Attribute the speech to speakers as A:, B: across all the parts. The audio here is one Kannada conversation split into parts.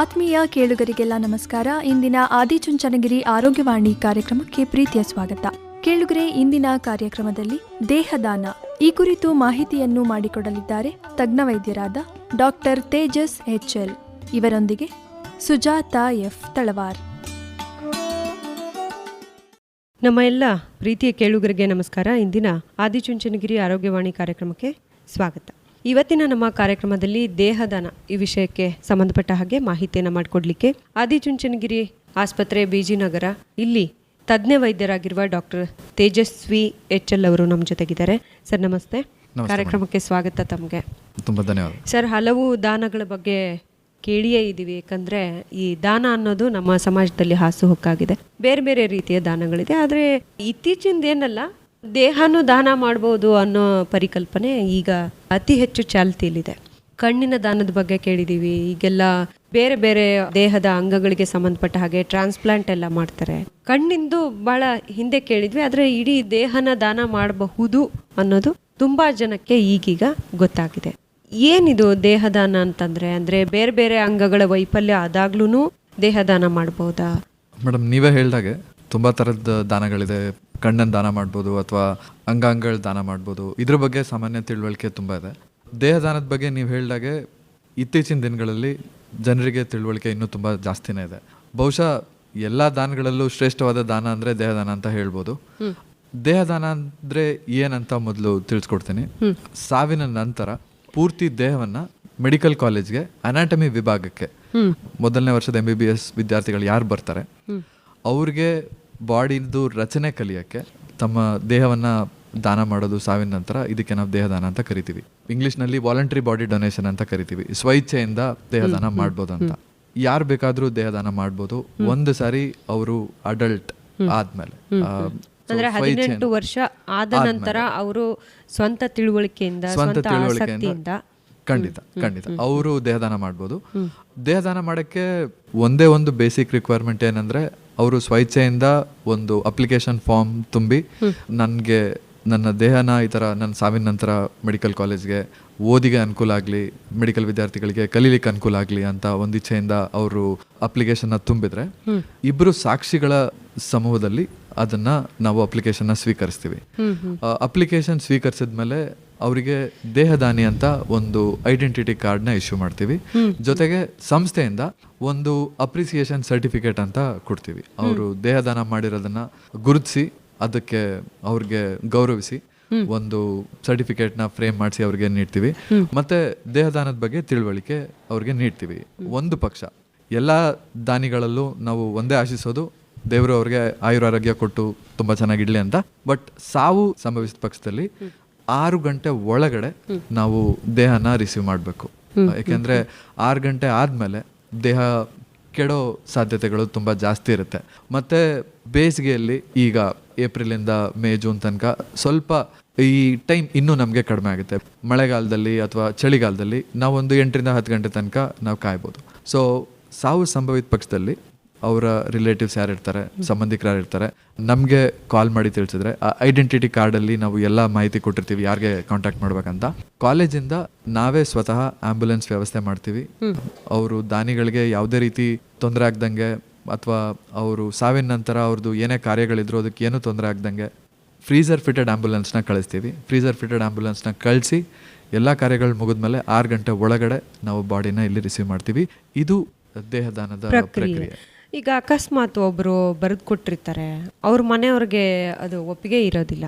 A: ಆತ್ಮೀಯ ಕೇಳುಗರಿಗೆಲ್ಲ ನಮಸ್ಕಾರ. ಇಂದಿನ ಆದಿಚುಂಚನಗಿರಿ ಆರೋಗ್ಯವಾಣಿ ಕಾರ್ಯಕ್ರಮಕ್ಕೆ ಪ್ರೀತಿಯ ಸ್ವಾಗತ. ಕೇಳುಗರೆ, ಇಂದಿನ ಕಾರ್ಯಕ್ರಮದಲ್ಲಿ ದೇಹದಾನ. ಈ ಕುರಿತು ಮಾಹಿತಿಯನ್ನು ಮಾಡಿಕೊಡಲಿದ್ದಾರೆ ತಜ್ಞ ವೈದ್ಯರಾದ ಡಾಕ್ಟರ್ ತೇಜಸ್ ಎಚ್ಎಲ್. ಇವರೊಂದಿಗೆ ಸುಜಾತಾ ಎಫ್ ತಳವಾರ್.
B: ನಮ್ಮ ಎಲ್ಲ ಪ್ರೀತಿಯ ಕೇಳುಗರಿಗೆ ನಮಸ್ಕಾರ. ಇಂದಿನ ಆದಿಚುಂಚನಗಿರಿ ಆರೋಗ್ಯವಾಣಿ ಕಾರ್ಯಕ್ರಮಕ್ಕೆ ಸ್ವಾಗತ. ಇವತ್ತಿನ ನಮ್ಮ ಕಾರ್ಯಕ್ರಮದಲ್ಲಿ ದೇಹದಾನ ಈ ವಿಷಯಕ್ಕೆ ಸಂಬಂಧಪಟ್ಟ ಹಾಗೆ ಮಾಹಿತಿಯನ್ನು ಮಾಡಿಕೊಡ್ಲಿಕ್ಕೆ ಆದಿಚುಂಚನಗಿರಿ ಆಸ್ಪತ್ರೆ ಬಿಜಿನಗರ ಇಲ್ಲಿ ತಜ್ಞ ವೈದ್ಯರಾಗಿರುವ ಡಾಕ್ಟರ್ ತೇಜಸ್ವಿ ಎಚ್ ಎಲ್ ಅವರು ನಮ್ಮ ಜೊತೆಗಿದ್ದಾರೆ. ಸರ್ ನಮಸ್ತೆ. ಕಾರ್ಯಕ್ರಮಕ್ಕೆ ಸ್ವಾಗತ ತಮಗೆ.
C: ತುಂಬ ಧನ್ಯವಾದ.
B: ಸರ್ ಹಲವು ದಾನಗಳ ಬಗ್ಗೆ ಕೇಳಿಯೇ ಇದ್ದೀವಿ ಯಾಕಂದ್ರೆ ಈ ದಾನ ಅನ್ನೋದು ನಮ್ಮ ಸಮಾಜದಲ್ಲಿ ಹಾಸುಹೊಕ್ಕಾಗಿದೆ ಬೇರೆ ಬೇರೆ ರೀತಿಯ ದಾನಗಳಿದೆ ಆದರೆ ಇತ್ತೀಚಿಂದೇನಲ್ಲ ದೇಹನೂ ದಾನ ಮಾಡ್ಬೋದು ಅನ್ನೋ ಪರಿಕಲ್ಪನೆ ಈಗ ಅತಿ ಹೆಚ್ಚು ಚಾಲ್ತಿಯಲ್ಲಿದೆ. ಕಣ್ಣಿನ ದಾನದ ಬಗ್ಗೆ ಕೇಳಿದೀವಿ. ಈಗೆಲ್ಲ ಬೇರೆ ಬೇರೆ ದೇಹದ ಅಂಗಗಳಿಗೆ ಸಂಬಂಧಪಟ್ಟ ಹಾಗೆ ಟ್ರಾನ್ಸ್ಪ್ಲಾಂಟ್ ಎಲ್ಲ ಮಾಡ್ತಾರೆ. ಕಣ್ಣಿಂದು ಬಹಳ ಹಿಂದೆ ಕೇಳಿದ್ವಿ, ಆದರೆ ಇಡೀ ದೇಹನ ದಾನ ಮಾಡಬಹುದು ಅನ್ನೋದು ತುಂಬಾ ಜನಕ್ಕೆ ಈಗೀಗ ಗೊತ್ತಾಗಿದೆ. ಏನಿದು ದೇಹದಾನ ಅಂತಂದ್ರೆ, ಅಂದ್ರೆ ಬೇರೆ ಬೇರೆ ಅಂಗಗಳ ವೈಫಲ್ಯ ಆದಾಗ್ಲೂ ದೇಹದಾನ ಮಾಡಬಹುದಾ
C: ಮೇಡಮ್ ನೀವೇ ಹೇಳ್ದಾಗೆ ತುಂಬಾ ತರದ ದಾನಗಳಿದೆ. ಕಣ್ಣನ್ನು ದಾನ ಮಾಡ್ಬೋದು ಅಥವಾ ಅಂಗಾಂಗಗಳು ದಾನ ಮಾಡ್ಬೋದು. ಇದ್ರ ಬಗ್ಗೆ ಸಾಮಾನ್ಯ ತಿಳುವಳಿಕೆ ತುಂಬ ಇದೆ. ದೇಹದಾನದ ಬಗ್ಗೆ ನೀವು ಹೇಳಿದಾಗೆ ಇತ್ತೀಚಿನ ದಿನಗಳಲ್ಲಿ ಜನರಿಗೆ ತಿಳುವಳಿಕೆ ಇನ್ನೂ ತುಂಬ ಜಾಸ್ತಿನೇ ಇದೆ. ಬಹುಶಃ ಎಲ್ಲ ದಾನಗಳಲ್ಲೂ ಶ್ರೇಷ್ಠವಾದ ದಾನ ಅಂದರೆ ದೇಹದಾನ ಅಂತ ಹೇಳ್ಬೋದು. ದೇಹದಾನ ಅಂದರೆ ಏನಂತ ಮೊದಲು ತಿಳಿಸ್ಕೊಡ್ತೀನಿ. ಸಾವಿನ ನಂತರ ಪೂರ್ತಿ ದೇಹವನ್ನ ಮೆಡಿಕಲ್ ಕಾಲೇಜ್ಗೆ ಅನಾಟಮಿ ವಿಭಾಗಕ್ಕೆ. ಮೊದಲನೇ ವರ್ಷದ ಎಂ ಬಿ ಬಿ ಎಸ್ ವಿದ್ಯಾರ್ಥಿಗಳು ಯಾರು ಬರ್ತಾರೆ? ಅವ್ರಿಗೆ ಬಾಡಿದು ರಚನೆ ಕಲಿಯೋಕ್ಕೆ ತಮ್ಮ ದೇಹವನ್ನ ದಾನ ಮಾಡೋದು ಸಾವಿನ ನಂತರ ಇದಕ್ಕೆ ನಾವು ದೇಹದಾನ ಅಂತ ಕರಿತೀವಿ. ಇಂಗ್ಲೀಷ್ನಲ್ಲಿ ವಾಲಂಟ್ರಿ ಬಾಡಿ ಡೊನೇಷನ್ ಅಂತ ಕರಿತೀವಿ. ಸ್ವಇಚ್ಛೆಯಿಂದ ದೇಹದಾನ ಮಾಡ್ಬೋದು ಅಂತ ಯಾರು ಬೇಕಾದರೂ ದೇಹದಾನ ಮಾಡ್ಬೋದು. ಒಂದು ಸಾರಿ ಅವರು ಅಡಲ್ಟ್ ಆದ್ಮೇಲೆ.
B: ಅಂದ್ರೆ ಹದಿನೆಂಟು ವರ್ಷ ಆದ ನಂತರ ಅವರು ಸ್ವಂತ ತಿಳುವಳಿಕೆಯಿಂದ
C: ಸ್ವಂತ ತಿಳುವಳಿಕೆಯಿಂದ ಖಂಡಿತ ಖಂಡಿತ. ಅವರು ದೇಹದಾನ ಮಾಡ್ಬೋದು. ದೇಹದಾನ ಮಾಡಕ್ಕೆ ಒಂದೇ ಒಂದು ಬೇಸಿಕ್ ರಿಕ್ವೈರ್ಮೆಂಟ್ ಏನಂದ್ರೆ ಅವರು ಸ್ವಇಚ್ಛೆಯಿಂದ ಒಂದು ಅಪ್ಲಿಕೇಶನ್ ಫಾರ್ಮ್ ತುಂಬಿ ನನಗೆ ನನ್ನ ದೇಹನ ಈ ಥರ ನನ್ನ ಸಾವಿನ ನಂತರ ಮೆಡಿಕಲ್ ಕಾಲೇಜ್ಗೆ ಓದಿಗೆ ಅನುಕೂಲ ಆಗಲಿ ಮೆಡಿಕಲ್ ವಿದ್ಯಾರ್ಥಿಗಳಿಗೆ ಕಲೀಲಿಕ್ಕೆ ಅನುಕೂಲ ಆಗಲಿ ಅಂತ ಒಂದು ಇಚ್ಛೆಯಿಂದ ಅವರು ಅಪ್ಲಿಕೇಶನ್ನ ತುಂಬಿದರೆ ಇಬ್ಬರು ಸಾಕ್ಷಿಗಳ ಸಮೂಹದಲ್ಲಿ ಅದನ್ನ ನಾವು ಅಪ್ಲಿಕೇಶನ್ನ ಸ್ವೀಕರಿಸ್ತೀವಿ. ಅಪ್ಲಿಕೇಶನ್ ಸ್ವೀಕರಿಸಿದ ಮೇಲೆ ಅವರಿಗೆ ದೇಹದಾನಿ ಅಂತ ಒಂದು ಐಡೆಂಟಿಟಿ ಕಾರ್ಡ್ನ ಇಶ್ಯೂ ಮಾಡ್ತೀವಿ. ಜೊತೆಗೆ ಸಂಸ್ಥೆಯಿಂದ ಒಂದು ಅಪ್ರಿಸಿಯೇಷನ್ ಸರ್ಟಿಫಿಕೇಟ್ ಅಂತ ಕೊಡ್ತೀವಿ. ಅವರು ದೇಹದಾನ ಮಾಡಿರೋದನ್ನ ಗುರುತಿಸಿ ಅದಕ್ಕೆ ಅವ್ರಿಗೆ ಗೌರವಿಸಿ ಒಂದು ಸರ್ಟಿಫಿಕೇಟ್ನ ಫ್ರೇಮ್ ಮಾಡಿಸಿ ಅವ್ರಿಗೆ ನೀಡ್ತೀವಿ. ಮತ್ತೆ ದೇಹದಾನದ ಬಗ್ಗೆ ತಿಳುವಳಿಕೆ ಅವ್ರಿಗೆ ನೀಡ್ತೀವಿ. ಒಂದು ಪಕ್ಷ. ಎಲ್ಲ ದಾನಿಗಳಲ್ಲೂ ನಾವು ಒಂದೇ ಆಶಿಸೋದು ದೇವರು ಅವ್ರಿಗೆ ಆಯುರಾರೋಗ್ಯ ಕೊಟ್ಟು ತುಂಬಾ ಚೆನ್ನಾಗಿಡ್ಲಿ ಅಂತ. ಬಟ್ ಸಾವು ಸಂಭವಿಸಿದ ಪಕ್ಷದಲ್ಲಿ ಆರು ಗಂಟೆ ಒಳಗಡೆ ನಾವು ದೇಹನ ರಿಸೀವ್ ಮಾಡಬೇಕು. ಯಾಕೆಂದ್ರೆ ಆರು ಗಂಟೆ ಆದ್ಮೇಲೆ ದೇಹ ಕೆಡೋ ಸಾಧ್ಯತೆಗಳು ತುಂಬ ಜಾಸ್ತಿ ಇರುತ್ತೆ. ಮತ್ತೆ ಬೇಸಿಗೆಯಲ್ಲಿ ಈಗ ಏಪ್ರಿಲಿಂದ ಮೇ ಜೂನ್ ತನಕ ಸ್ವಲ್ಪ ಈ ಟೈಮ್ ಇನ್ನೂ ನಮಗೆ ಕಡಿಮೆ ಆಗುತ್ತೆ. ಮಳೆಗಾಲದಲ್ಲಿ ಅಥವಾ ಚಳಿಗಾಲದಲ್ಲಿ ನಾವೊಂದು ಎಂಟರಿಂದ ಹತ್ತು ಗಂಟೆ ತನಕ ನಾವು ಕಾಯ್ಬೋದು. ಸೊ ಸಾವು ಸಂಭವಿತ ಪಕ್ಷದಲ್ಲಿ ಅವರ ರಿಲೇಟಿವ್ಸ್ ಯಾರು ಇರ್ತಾರೆ ಸಂಬಂಧಿಕರು ಯಾರು ಇರ್ತಾರೆ ನಮಗೆ ಕಾಲ್ ಮಾಡಿ ತಿಳಿಸಿದ್ರೆ ಆ ಐಡೆಂಟಿಟಿ ಕಾರ್ಡಲ್ಲಿ ನಾವು ಎಲ್ಲ ಮಾಹಿತಿ ಕೊಟ್ಟಿರ್ತೀವಿ ಯಾರಿಗೆ ಕಾಂಟ್ಯಾಕ್ಟ್ ಮಾಡ್ಬೇಕಂತ. ಕಾಲೇಜಿಂದ ನಾವೇ ಸ್ವತಃ ಆಂಬ್ಯುಲೆನ್ಸ್ ವ್ಯವಸ್ಥೆ ಮಾಡ್ತೀವಿ. ಅವರು ದಾನಿಗಳಿಗೆ ಯಾವುದೇ ರೀತಿ ತೊಂದರೆ ಆಗ್ದಂಗೆ ಅಥವಾ ಅವರು ಸಾವಿನ ನಂತರ ಅವ್ರದ್ದು ಏನೇ ಕಾರ್ಯಗಳಿದ್ರು ಅದಕ್ಕೆ ಏನೂ ತೊಂದರೆ ಆಗ್ದಂಗೆ ಫ್ರೀಸರ್ ಫಿಟೆಡ್ ಆಂಬ್ಯುಲೆನ್ಸ್ನ ಕಳಿಸ್ತೀವಿ. ಫ್ರೀಸರ್ ಫಿಟೆಡ್ ಆಂಬ್ಯುಲೆನ್ಸ್ನ ಕಳಿಸಿ ಎಲ್ಲ ಕಾರ್ಯಗಳು ಮುಗಿದ್ಮೇಲೆ ಆರು ಗಂಟೆ ಒಳಗಡೆ ನಾವು ಬಾಡಿನ ಇಲ್ಲಿ ರಿಸೀವ್ ಮಾಡ್ತೀವಿ. ಇದು ದೇಹದಾನದ
B: ಪ್ರಕ್ರಿಯೆ. ಈಗ ಅಕಸ್ಮಾತ್ ಒಬ್ರು ಬರೆದು ಕೊಟ್ಟಿರ್ತಾರೆ ಅವ್ರ ಮನೆಯವ್ರಿಗೆ ಅದು ಒಪ್ಪಿಗೆ ಇರೋದಿಲ್ಲ.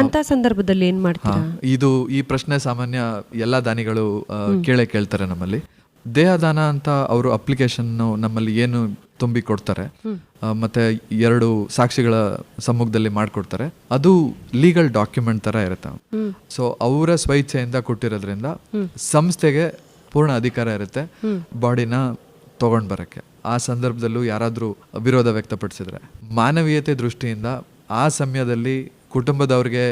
B: ಅಂತ ಸಂದರ್ಭದಲ್ಲಿ ಏನ್ ಮಾಡ್ತೀರಾ?
C: ಇದು ಈ ಪ್ರಶ್ನೆ ಸಾಮಾನ್ಯ ಎಲ್ಲ ದಾನಿಗಳು ಕೇಳೆ ಕೇಳೇ ಕೇಳ್ತಾರೆ ನಮ್ಮಲ್ಲಿ. ದೇಹದಾನ ಅಂತ ಅವರು ಅಪ್ಲಿಕೇಶನ್ ನಮ್ಮಲ್ಲಿ ಏನು ತುಂಬಿ ಕೊಡ್ತಾರೆ ಮತ್ತೆ ಎರಡು ಸಾಕ್ಷಿಗಳ ಸಮ್ಮುಖದಲ್ಲಿ ಮಾಡಿಕೊಡ್ತಾರೆ. ಅದು ಲೀಗಲ್ ಡಾಕ್ಯುಮೆಂಟ್ ತರ ಇರುತ್ತೆ. ಸೊ ಅವರ ಸ್ವಇಚ್ಛೆಯಿಂದ ಕೊಟ್ಟಿರೋದ್ರಿಂದ ಸಂಸ್ಥೆಗೆ ಪೂರ್ಣ ಅಧಿಕಾರ ಇರುತ್ತೆ ಬಾಡಿನ ತಗೊಂಡ್ ಬರಕ್ಕೆ. ಆ ಸಂದರ್ಭದಲ್ಲೂ ಯಾರಾದರೂ ವಿರೋಧ ವ್ಯಕ್ತಪಡಿಸಿದರೆ. ಮಾನವೀಯತೆ ದೃಷ್ಟಿಯಿಂದ ಆ ಸಮಯದಲ್ಲಿ ಕುಟುಂಬದವ್ರಿಗೆ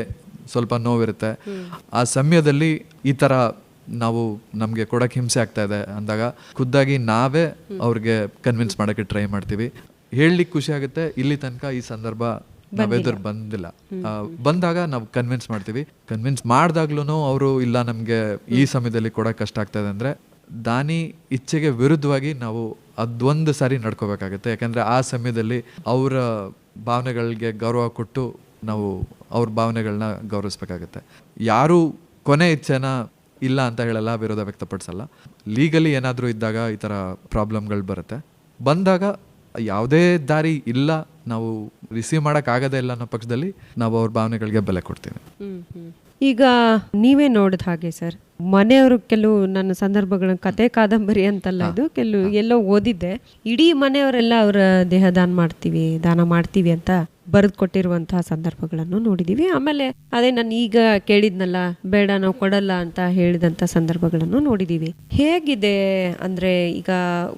C: ಸ್ವಲ್ಪ ನೋವಿರುತ್ತೆ. ಆ ಸಮಯದಲ್ಲಿ ಈ ಥರ ನಾವು ನಮಗೆ ಕೊಡಕ್ಕೆ ಹಿಂಸೆ ಆಗ್ತಾ ಇದೆ ಅಂದಾಗ ಖುದ್ದಾಗಿ ನಾವೇ ಅವ್ರಿಗೆ ಕನ್ವಿನ್ಸ್ ಮಾಡೋಕ್ಕೆ ಟ್ರೈ ಮಾಡ್ತೀವಿ. ಹೇಳಲಿಕ್ಕೆ ಖುಷಿ ಆಗುತ್ತೆ ಇಲ್ಲಿ ತನಕ ಈ ಸಂದರ್ಭ ನಾವೆದುರು ಬಂದಿಲ್ಲ. ಆ, ಬಂದಾಗ ನಾವು ಕನ್ವಿನ್ಸ್ ಮಾಡ್ತೀವಿ. ಕನ್ವಿನ್ಸ್ ಮಾಡಿದಾಗ್ಲೂ ಅವರು ಇಲ್ಲ ನಮಗೆ ಈ ಸಮಯದಲ್ಲಿ ಕೊಡಕ್ಕೆ ಕಷ್ಟ ಆಗ್ತಾ ಇದೆ ಅಂದರೆ ದಾನಿ ಇಚ್ಛೆಗೆ ವಿರುದ್ಧವಾಗಿ ನಾವು ಅದೊಂದು ಸಾರಿ ನಡ್ಕೋಬೇಕಾಗುತ್ತೆ. ಯಾಕಂದರೆ ಆ ಸಮಯದಲ್ಲಿ ಅವರ ಭಾವನೆಗಳಿಗೆ ಗೌರವ ಕೊಟ್ಟು ನಾವು ಅವ್ರ ಭಾವನೆಗಳನ್ನ ಗೌರವಿಸ್ಬೇಕಾಗತ್ತೆ. ಯಾರು ಕೊನೆ ಇಚ್ಛೆನ ಇಲ್ಲ ಅಂತ ಹೇಳಲ್ಲ, ವಿರೋಧ ವ್ಯಕ್ತಪಡಿಸಲ್ಲ. ಲೀಗಲಿ ಏನಾದರೂ ಇದ್ದಾಗ ಈ ಥರ ಪ್ರಾಬ್ಲಮ್ಗಳು ಬರುತ್ತೆ. ಬಂದಾಗ ಯಾವುದೇ ದಾರಿ ಇಲ್ಲ, ನಾವು ರಿಸೀವ್ ಮಾಡೋಕ್ಕಾಗದೇ ಇಲ್ಲ ಅನ್ನೋ ಪಕ್ಷದಲ್ಲಿ ನಾವು ಅವ್ರ ಭಾವನೆಗಳಿಗೆ ಬೆಲೆ ಕೊಡ್ತೀವಿ.
B: ಈಗ ನೀವೇ ನೋಡಿದ ಹಾಗೆ ಸರ್. ಮನೆಯವರು ಕೆಲವು ನನ್ನ ಸಂದರ್ಭಗಳ ಕತೆ ಕಾದಂಬರಿ ಅಂತಲ್ಲ ಇದು. ಕೆಲವು ಎಲ್ಲೋ ಓದಿದ್ದೆ. ಇಡೀ ಮನೆಯವರೆಲ್ಲ ಅವರ ದೇಹ ದಾನ ಮಾಡ್ತೀವಿ ದಾನ ಮಾಡ್ತೀವಿ ಅಂತ ಬರೆದು ಕೊಟ್ಟಿರುವಂತಹ ಸಂದರ್ಭಗಳನ್ನು ನೋಡಿದೀವಿ. ಆಮೇಲೆ ಅದೇ ನಾನು ಈಗ ಕೇಳಿದ್ನಲ್ಲ ಬೇಡ ನಾವು ಕೊಡಲ್ಲ ಅಂತ ಹೇಳಿದಂತ ಸಂದರ್ಭಗಳನ್ನು ನೋಡಿದೀವಿ. ಹೇಗಿದೆ ಅಂದ್ರೆ ಈಗ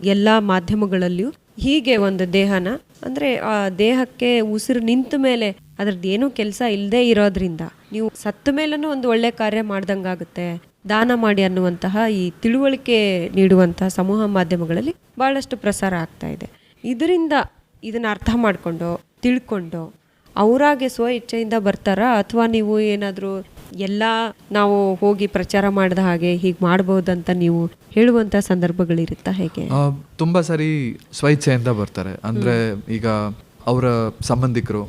B: ಎಲ್ಲಾ ಮಾಧ್ಯಮಗಳಲ್ಲಿಯೂ ಹೀಗೆ ಒಂದು ದೇಹನ ಅಂದ್ರೆ ಆ ದೇಹಕ್ಕೆ ಉಸಿರು ನಿಂತ ಮೇಲೆ ಅದ್ರದ್ದು ಏನೂ ಕೆಲಸ ಇಲ್ಲದೆ ಇರೋದ್ರಿಂದ ನೀವು ಸತ್ತ ಮೇಲೂ ಒಂದು ಒಳ್ಳೆ ಕಾರ್ಯ ಮಾಡ್ದಂಗಾಗುತ್ತೆ. ದಾನ ಮಾಡಿ ಅನ್ನುವಂತಹ ಈ ತಿಳುವಳಿಕೆ ನೀಡುವಂತಹ ಸಮೂಹ ಮಾಧ್ಯಮಗಳಲ್ಲಿ ಬಹಳಷ್ಟು ಪ್ರಸಾರ ಆಗ್ತಾ ಇದೆ. ಇದರಿಂದ ಇದನ್ನ ಅರ್ಥ ಮಾಡಿಕೊಂಡು ತಿಳ್ಕೊಂಡು ಅವರಾಗೆ ಸ್ವ ಇಚ್ಛೆಯಿಂದ ಬರ್ತಾರಾ? ಅಥವಾ ನೀವು ಏನಾದರೂ ಎಲ್ಲ ನಾವು ಹೋಗಿ ಪ್ರಚಾರ ಮಾಡಿದ ಹಾಗೆ ಹೀಗೆ ಮಾಡಬಹುದಂತ ನೀವು ಹೇಳುವಂತ ಸಂದರ್ಭಗಳಿರುತ್ತಾ ಹೇಗೆ?
C: ತುಂಬಾ ಸರಿ ಇಚ್ಛೆಯಿಂದ ಬರ್ತಾರೆ. ಅಂದ್ರೆ ಈಗ ಅವರ ಸಂಬಂಧಿಕರು